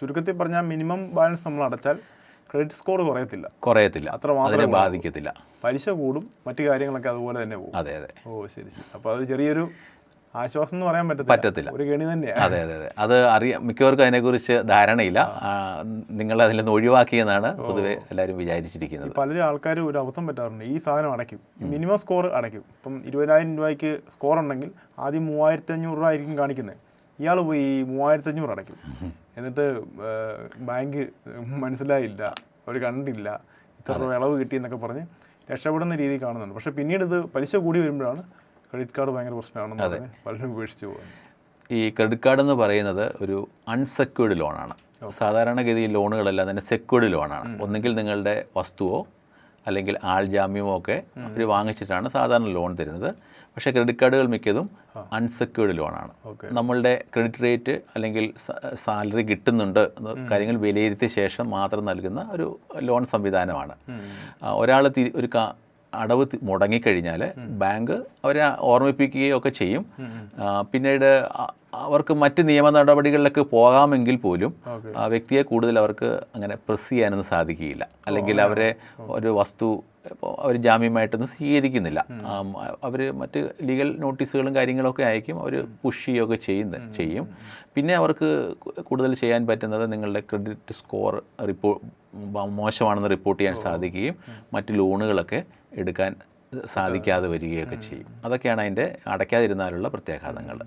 ചുരുക്കത്തിൽ പറഞ്ഞാൽ minimum balance നമ്മൾ അടച്ചാൽ ക്രെഡിറ്റ് സ്കോർ കുറയത്തില്ല. കുറയത്തില്ല. അത്ര മാത്രമേ ബാധിക്കത്തില്ല. പലിശ കൂടും മറ്റു കാര്യങ്ങളൊക്കെ അതുപോലെ തന്നെ പോകും. അതെ അതെ. ഓ ശരി ശരി. അപ്പോൾ അത് ചെറിയൊരു ആശ്വാസം എന്ന് പറയാൻ പറ്റത്തില്ല. പറ്റത്തില്ല. ഒരു ഗണി തന്നെയാണ് അതെ അതെ അതെ. അത് അറിയ മിക്കവർക്കും അതിനെക്കുറിച്ച് ധാരണയില്ല. നിങ്ങൾ അതിൽ നിന്ന് ഒഴിവാക്കിയെന്നാണ് പൊതുവെ എല്ലാവരും വിചാരിച്ചിരിക്കുന്നത്. പലരും ആൾക്കാർ ഒരു അബദ്ധം പറ്റാറുണ്ട്. ഈ സാധനം അടയ്ക്കും. മിനിമം സ്കോർ അടയ്ക്കും. ഇപ്പം ഇരുപതിനായിരം രൂപയ്ക്ക് സ്കോർ ഉണ്ടെങ്കിൽ ആദ്യം മൂവായിരത്തി അഞ്ഞൂറ് രൂപ ആയിരിക്കും കാണിക്കുന്നത്. ഇയാൾ പോയി മൂവായിരത്തഞ്ഞൂറ് അടയ്ക്കും. എന്നിട്ട് ബാങ്ക് മനസ്സിലായില്ല. അവർ കണ്ടില്ല ഇത്ര രൂപ ഇളവ് കിട്ടി എന്നൊക്കെ പറഞ്ഞ് രക്ഷപ്പെടുന്ന രീതി കാണുന്നുണ്ട്. പക്ഷേ പിന്നീട് ഇത് പലിശ കൂടി വരുമ്പോഴാണ് ക്രെഡിറ്റ് കാർഡ് ഭയങ്കര പ്രശ്നമാണെന്ന് പറഞ്ഞ് പലരും ഉപേക്ഷിച്ച് പോകുന്നത്. ഈ ക്രെഡിറ്റ് കാർഡ് എന്ന് പറയുന്നത് ഒരു അൺസെക്യൂർഡ് ലോണാണ്. സാധാരണഗതിയിൽ ലോണുകളെല്ലാം തന്നെ സെക്യൂർഡ് ലോണാണ്. ഒന്നുകിൽ നിങ്ങളുടെ വസ്തുവോ അല്ലെങ്കിൽ ആൾ ജാമ്യമോ ഒക്കെ അവർ വാങ്ങിച്ചിട്ടാണ് സാധാരണ ലോൺ തരുന്നത്. പക്ഷേ ക്രെഡിറ്റ് കാർഡുകൾ മിക്കതും അൺസെക്യൂർഡ് ലോണാണ് നമ്മളുടെ ക്രെഡിറ്റ് റേറ്റ് അല്ലെങ്കിൽ സാലറി കിട്ടുന്നുണ്ട് എന്ന കാര്യങ്ങൾ വിലയിരുത്തിയ ശേഷം മാത്രം നൽകുന്ന ഒരു ലോൺ സംവിധാനമാണ്. ഒരാൾ ഒരു കാ- അടവ് മുടങ്ങിക്കഴിഞ്ഞാൽ ബാങ്ക് അവരെ ഓർമ്മിപ്പിക്കുകയോ ഒക്കെ ചെയ്യും. പിന്നീട് അവർക്ക് മറ്റ് നിയമ നടപടികളിലൊക്കെ പോകാമെങ്കിൽ പോലും ആ വ്യക്തിയെ കൂടുതൽ അവർക്ക് അങ്ങനെ പ്രസ് ചെയ്യാനൊന്നും സാധിക്കുകയില്ല. അല്ലെങ്കിൽ അവരെ ഒരു വസ്തു അവർ ജാമ്യമായിട്ടൊന്നും സ്വീകരിക്കുന്നില്ല. അവർ മറ്റ് ലീഗൽ നോട്ടീസുകളും കാര്യങ്ങളൊക്കെ അയക്കും അവർ പുഷ് ചെയ്യുകയൊക്കെ ചെയ്യുന്ന ചെയ്യും. പിന്നെ അവർക്ക് കൂടുതൽ ചെയ്യാൻ പറ്റുന്നത് നിങ്ങളുടെ ക്രെഡിറ്റ് സ്കോർ റിപ്പോ മോശമാണെന്ന് റിപ്പോർട്ട് ചെയ്യാൻ സാധിക്കുകയും മറ്റ് ലോണുകളൊക്കെ എടുക്കാൻ സാധിക്കാതെ വരികയൊക്കെ ചെയ്യും. അതൊക്കെയാണ് അതിന്റെ അടയ്ക്കാതിരുന്നാലുള്ള പ്രത്യാഘാതങ്ങൾ.